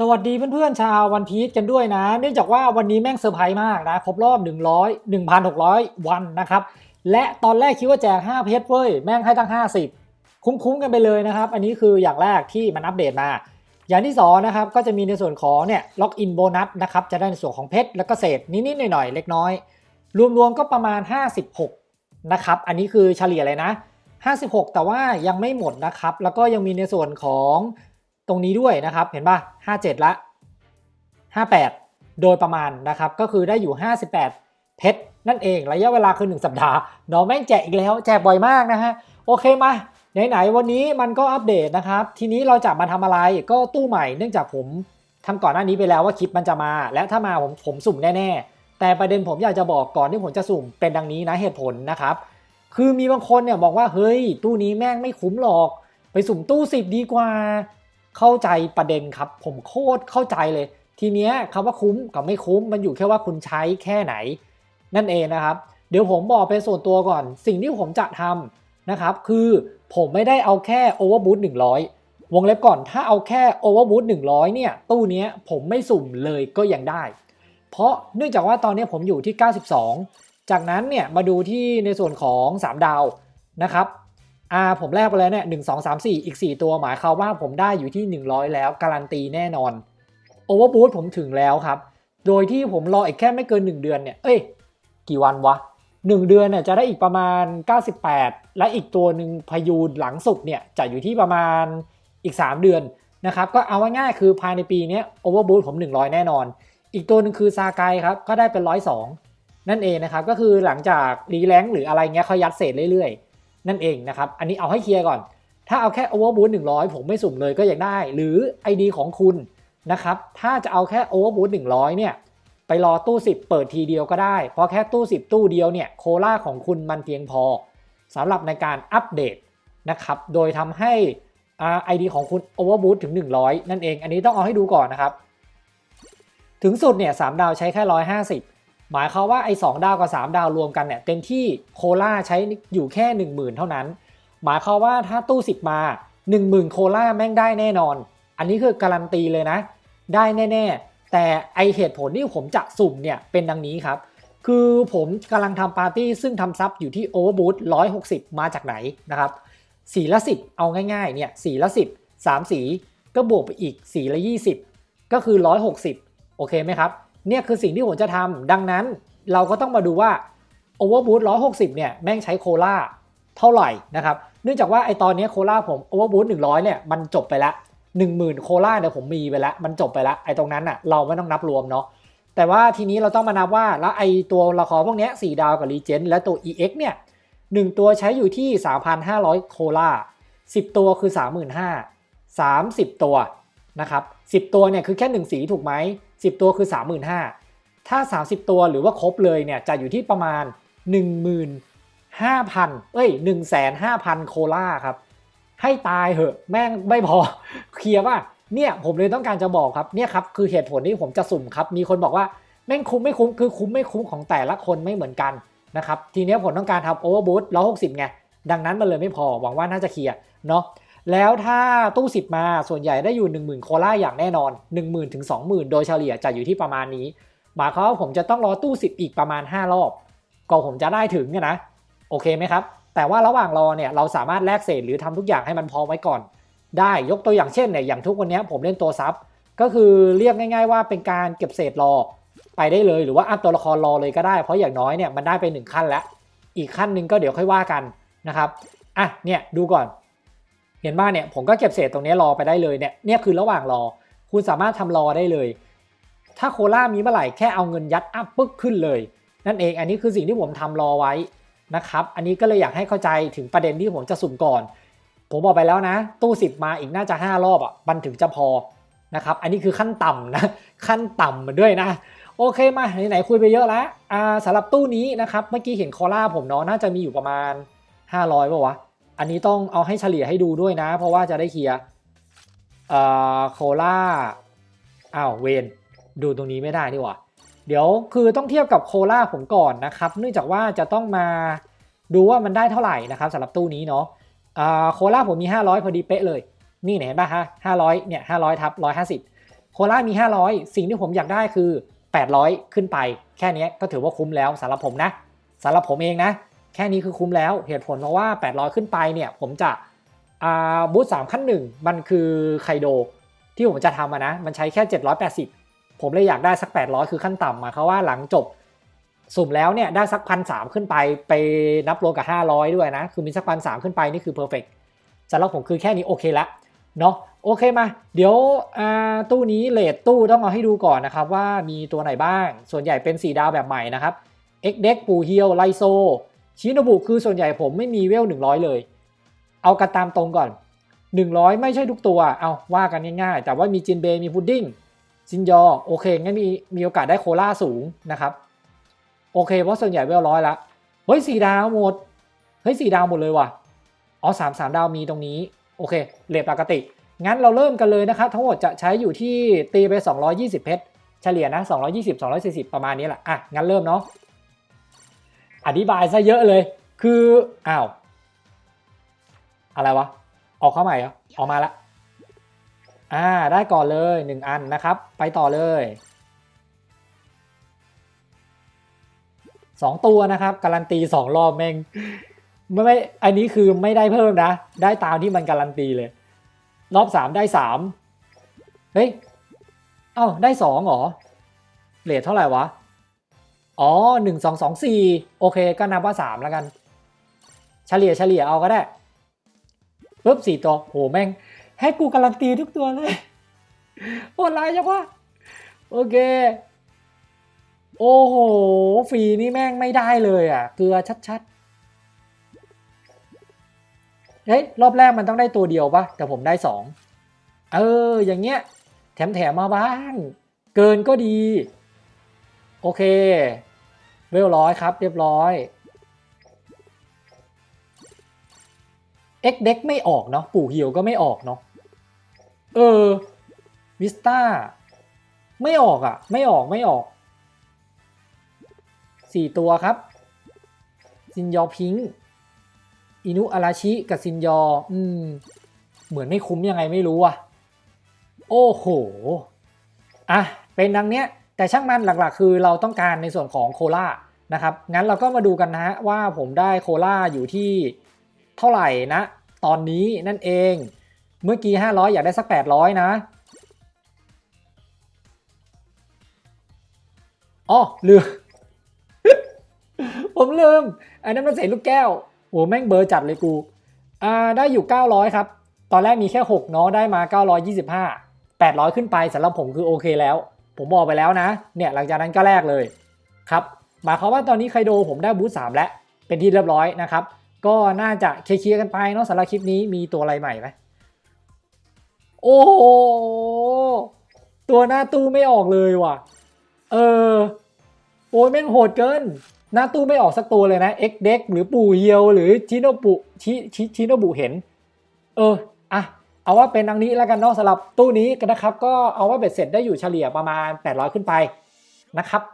สวัสดีเพื่อนๆชาววันพีชกันด้วยนะ เนื่องจากว่าวันนี้แม่งเซอร์ไพรส์มากนะ ครบรอบ 100 1,600 วันนะครับ และตอนแรกคิดว่าแจก5เพชรเว้ย แม่งให้ตั้ง 50 คุ้มๆกันไปเลยนะครับ อันนี้คืออย่างแรกที่มันอัปเดตมา อย่างที่2นะครับก็จะมีในส่วนของเนี่ยล็อกอินโบนัสนะครับ จะได้ในส่วนของเพชรแล้วก็เศษนิดๆหน่อยๆเล็กน้อย รวมๆก็ประมาณ 56นะครับอันนี้คือเฉลี่ยเลยนะ 56 แต่ว่ายังไม่หมดนะครับแล้วก็ยังมีในส่วนของ ตรงนี้ด้วยนะครับเห็นป่ะ 57 ละ 58 โดยประมาณนะครับก็คือได้อยู่ 58 เพชรนั่นเองระยะเวลาคือ 1 สัปดาห์น้องแม่งแจกอีกแล้วแจกบ่อยมากนะฮะโอเคมาไหนๆวันนี้มันก็อัปเดตนะครับ ทีนี้เราจะมาทำอะไรก็ตู้ใหม่เนื่องจากผมทำก่อนหน้านี้ไปแล้วว่าคลิปมันจะมา และถ้ามาผมผมสุ่มแน่ๆ แต่ประเด็นผมอยากจะบอกก่อนที่ผมจะสุ่มเป็นดังนี้นะเหตุผลนะครับ คือมีบางคนเนี่ยบอกว่าเฮ้ยตู้นี้แม่งไม่คุ้มหรอก ไปสุ่มตู้สิบดีกว่า เข้าใจประเด็นครับ ผมโคตรเข้าใจเลย ทีเนี้ยคำว่าคุ้มกับไม่คุ้มมันอยู่แค่ว่าคุณใช้แค่ไหน นั่นเองนะครับ เดี๋ยวผมบอกเป็นส่วนตัวก่อน สิ่งที่ผมจะทำนะครับ คือผมไม่ได้เอาแค่โอเวอร์บูท100 วงเล็บก่อนถ้าเอาแค่โอเวอร์บูท100 เนี่ย ตู้เนี้ยผมไม่สุ่มเลยก็ยังได้ เพราะเนื่องจากว่าตอนนี้ผมอยู่ที่ 92 จากนั้นเนี่ยมาดูที่ในส่วนของ 3 ดาวนะครับ อ่าผมแลกไปแล้วเนี่ยหนึ่งสองสามสี่อีก4ตัวหมายความว่าผมได้อยู่ที่100แล้ว การันตีแน่นอนโอเวอร์บูทผมถึงแล้วครับ โดยที่ผมรออีกแค่ไม่เกิน1เดือนเนี่ยเอ้ยกี่วันวะ1เดือนเนี่ยจะได้อีกประมาณ 98 และอีกตัวหนึ่งพยูนหลังสุดเนี่ยจะอยู่ที่ประมาณอีก 3 เดือนนะครับก็เอาง่ายๆคือภายในปีนี้โอเวอร์บูทผม 100 แน่นอน อีกตัวหนึ่งคือซาไกครับก็ได้เป็น 102 นั่นเองนะครับก็คือหลังจากรีแลงหรืออะไรเงี้ยเขายัดเศษเรื่อยๆ นั่นเองนะครับ อันนี้เอาให้เคลียร์ก่อน ถ้าเอาแค่โอเวอร์บูท100 ผมไม่สุ่มเลยก็ยังได้ หรือ ID ของคุณนะครับ ถ้าจะเอาแค่โอเวอร์บูท100 เนี่ย ไปรอตู้ 10 เปิดทีเดียวก็ได้ เพราะแค่ตู้ 10 ตู้เดียวเนี่ย โคล่าของคุณมันเพียงพอสำหรับในการอัปเดตนะครับ โดยทำให้ไอดีของคุณ Overboot ถึง 100 นั่นเอง อันนี้ต้องเอาให้ดูก่อนนะครับ ถึงสุดเนี่ย3ดาวใช้แค่ 150 หมายความว่าไอ้2ดาวกับ 3 ดาวรวมกันเนี่ยเต็มที่โคล่าใช้อยู่แค่ 10,000 เท่านั้น หมายความว่าถ้าตู้ 10 มา 10,000 โคล่าแม่งได้แน่นอน อันนี้คือการันตีเลยนะ ได้แน่ๆ แต่ไอเหตุผลที่ผมจะสุ่มเนี่ยเป็นดังนี้ครับ คือผมกำลังทำปาร์ตี้ซึ่งทำซับอยู่ที่โอเวอร์บูท160 มาจากไหนนะครับสีละ 10 เอาง่ายๆ เนี่ยสีละ 10 3 สีก็บวกไปอีกสีละ 20 ก็คือ 160 โอเคไหมครับ เนี่ยคือสิ่งที่ผมจะทำดังนั้นเราก็ต้องมาดูว่าโอเวอร์บูท160 เนี่ยแม่งใช้โคล่าเท่าไหร่นะครับเนื่องจากว่าไอตอนนี้โคล่าผมโอเวอร์บูท100 เนี่ยมันจบไปแล้ว10,000 โคล่าเนี่ยผมมีไปแล้วมันจบไปแล้วไอตรงนั้นอะเราไม่ต้องนับรวมเนาะแต่ว่าทีนี้เราต้องมานับว่าแล้วไอตัวละครพวกเนี้ย4ดาวกับรีเจนและตัว EX เนี่ย1ตัวใช้อยู่ที่ 3,500 โคล่า10 ตัวคือ 35,000 30 ตัวนะครับ10 ตัวเนี่ยคือแค่ 1 สีถูกไหม 10 ตัวคือ 35,000 ถ้า 30 ตัวหรือว่าครบเลยเนี่ยจะอยู่ที่ประมาณ 15,000 เอ้ย 1,500,000 โคล่าครับ ให้ตายเหอะแม่งไม่พอเคลียร์ว่าเนี่ยผมเลยต้องการจะบอกครับเนี่ยครับคือเหตุผลที่ผมจะสุ่มครับ มีคนบอกว่าแม่งคุ้มไม่คุ้มคือคุ้มไม่คุ้มของแต่ละคนไม่เหมือนกันนะครับทีนี้ผมต้องการทำโอเวอร์บูทร้อยหกสิบไงดังนั้นมันเลยไม่พอหวังว่าน่าจะเคลียร์เนาะ แล้วถ้าตู้สิบมาส่วนใหญ่ได้อยู่ 1 0,000 โคล่าอย่างแน่นอน 1 0,000ถึง20,000 โดยเฉลี่ยจะอยู่ที่ประมาณนี้หมายความว่าผมจะต้องรอตู้ 10 อีกประมาณ 5 รอบก็ผมจะได้ถึงนะโอเคไหมครับ แต่ว่าระหว่างรอเนี่ยเราสามารถแลกเศษหรือทำทุกอย่างให้มันพร้อมไว้ก่อน ได้ยกตัวอย่างเช่นเนี่ยอย่างทุกวันนี้ผมเล่นตัวซับก็คือเรียกง่าย ๆ ว่าเป็นการเก็บเศษรอไปได้เลย หรือว่าอัพตัวละครรอเลยก็ได้ เพราะอย่างน้อยเนี่ยมันได้ไปหนึ่งขั้นแล้ว อีกขั้นหนึ่งก็เดี๋ยวค่อยว่ากันนะครับอะเนี่ยดูก่อน เห็นบ้างเนี่ยผมก็เก็บเศษตรงนี้รอไปได้เลยเนี่ยเนี่ยคือระหว่างรอ คุณสามารถทำรอได้เลย ถ้าโคล่ามีเมื่อไหร่แค่เอาเงินยัดอัพปึ๊กขึ้นเลย นั่นเองอันนี้คือสิ่งที่ผมทำรอไว้นะครับอันนี้ก็เลยอยากให้เข้าใจถึงประเด็นที่ผมจะสุ่มก่อน ผมบอกไปแล้วนะ ตู้สิบมาอีกน่าจะ 5 รอบอะมันถึงจะพอนะครับอันนี้คือขั้นต่ำนะขั้นต่ำมาด้วยนะโอเคมาไหนๆคุยไปเยอะแล้วอ่าสำหรับตู้นี้นะครับเมื่อกี้เห็นคอล่าผมเนาะน่าจะมีอยู่ประมาณ 500ป่าวะ อันนี้ต้องเอาให้เฉลี่ยให้ดูด้วยนะ เพราะว่าจะได้เคลียร์โคล่าอ้าวเวนดูตรงนี้ไม่ได้นี่หว่าเดี๋ยวคือต้องเทียบกับโคล่าผมก่อนนะครับ เนื่องจากว่าจะต้องมาดูว่ามันได้เท่าไหร่นะครับสำหรับตู้นี้เนาะโคล่าผมมี 500 พอดีเป๊ะเลย นี่เห็นป่ะฮะ500เนี่ย500ทับ150โคล่ามี 500 สิ่งที่ผมอยากได้คือ 800 ขึ้นไป แค่นี้ก็ถือว่าคุ้มแล้วสำหรับผมนะสำหรับผมเองนะ แค่นี้คือคุ้มแล้ว เหตุผลเพราะว่า 800 ขึ้นไปเนี่ย ผมจะอ่าบูธ3ขั้นหนึ่งมันคือไคโดที่ผมจะทำะนะ มันใช้แค่ 780 ผมเลยอยากได้สัก 800 คือขั้นต่ำมาเขาว่าหลังจบสุ่มแล้วเนี่ยได้สักพันสามขึ้นไปไปนับรวมกับ 500 ด้วยนะ คือมีสักพันสามขึ้นไปนี่คือเพอร์เฟกสำหรับผมคือแค่นี้โอเคละเนาะโอเคมา เดี๋ยวตู้นี้เลทตู้ต้องเอาให้ดูก่อนนะครับว่ามีตัวไหนบ้าง ส่วนใหญ่เป็น4ดาวแบบใหม่นะครับ X d e c ปูเฮียวไลโซ ชิโนบุคือส่วนใหญ่ผมไม่มีเวล 100 เลย เอากันตามตรงก่อน 100 ไม่ใช่ทุกตัว เอาว่ากันง่ายๆ แต่ว่ามีจินเบมีพุดดิ้งจินยอโอเคงั้นมีมีโอกาสได้โคล่าสูงนะครับ โอเคเพราะส่วนใหญ่เวลร้อยละเฮ้ยสี่ดาวหมดเฮ้ยสี่ดาวหมดเลยว่ะอ๋อสามสามดาวมีตรงนี้ โอเคเลทปกติ งั้นเราเริ่มกันเลยนะครับ ทั้งหมดจะใช้อยู่ที่ตีไป 220 เพชรเฉลี่ยนะ 220 240 ประมาณนี้แหละอะงั้นเริ่มเนาะ อธิบายซะเยอะเลย คืออ้าวอะไรวะ ออกเข้าใหม่เหรอออกมาละอ่าได้ก่อนเลย 1 อันนะครับ ไปต่อเลยสองตัวนะครับ การันตีสองรอบแม่งไม่ไม่อันนี้คือไม่ได้เพิ่มนะ ได้ตามที่มันการันตีเลย รอบสามได้สามเฮ้ย เอ้าได้สองเหรอเลทเท่าไหร่วะ อ๋อหนึ่งสองสองสี่โอเค ก็นับว่าสามแล้วกัน เฉลี่ยเฉลี่ยเอาก็ได้ปุ๊บสี่ตัวโหแม่ง ให้กูการันตีทุกตัวเลยโหดร้ายจังวะโอเค โอ้โหฟรีนี่แม่งไม่ได้เลยอะ เกลือชัดๆ เฮ้ย รอบแรกมันต้องได้ตัวเดียวปะแต่ผมได้สองเออ อย่างเงี้ย แถมแถมมาบ้าง เกินก็ดี โอเค เวลร้อยครับ เรียบร้อย เอ็กเด็กไม่ออกเนาะปู่เหี่ยวก็ไม่ออกเนาะเออวิสตาไม่ออกอะ ไม่ออกไม่ออกสี่ตัวครับซินยอพิงอินุอาราชิกับซินยอ อืม เหมือนไม่คุ้มยังไงไม่รู้อะโอ้โห อะ เป็นดังเนี้ย แต่ช่างมันหลักๆ คือเราต้องการในส่วนของโคลา นะครับ งั้นเราก็มาดูกันนะฮะว่าผมได้โคลาอยู่ที่เท่าไหร่นะ ตอนนี้นั่นเอง เมื่อกี้ 500 อยากได้สัก 800 นะอ๋อลืม ผมลืม อันนั้นมันเศษลูกแก้วโหแม่งเบอร์จัดเลยกู อ่า ได้อยู่ 900 ครับ ตอนแรกมีแค่ 6 เนาะ ได้มา 925 800 ขึ้นไปสำหรับผมคือโอเคแล้ว ผมบอกไปแล้วนะ เนี่ยหลังจากนั้นก็แลกเลยครับ หมายความว่าตอนนี้ไคโดผมได้บูธ3แล้ว เป็นที่เรียบร้อยนะครับ ก็น่าจะเคลียร์กันไปเนาะสำหรับคลิปนี้มีตัวอะไรใหม่ไหมโอ้โหตัวหน้าตู้ไม่ออกเลยว่ะ เออโอ้ยแม่งโหดเกิน หน้าตู้ไม่ออกสักตัวเลยนะ X d e c หรือปู่เฮียว หรือชิโนบุชิชิชิโนบุเห็น เอออะเอาว่าเป็นดังนี้แล้วกันเนาะสำหรับตู้นี้กันนะครับ ก็เอาว่าเบ็ดเสร็จได้อยู่เฉลี่ยประมาณ 800 ขึ้นไปนะครับ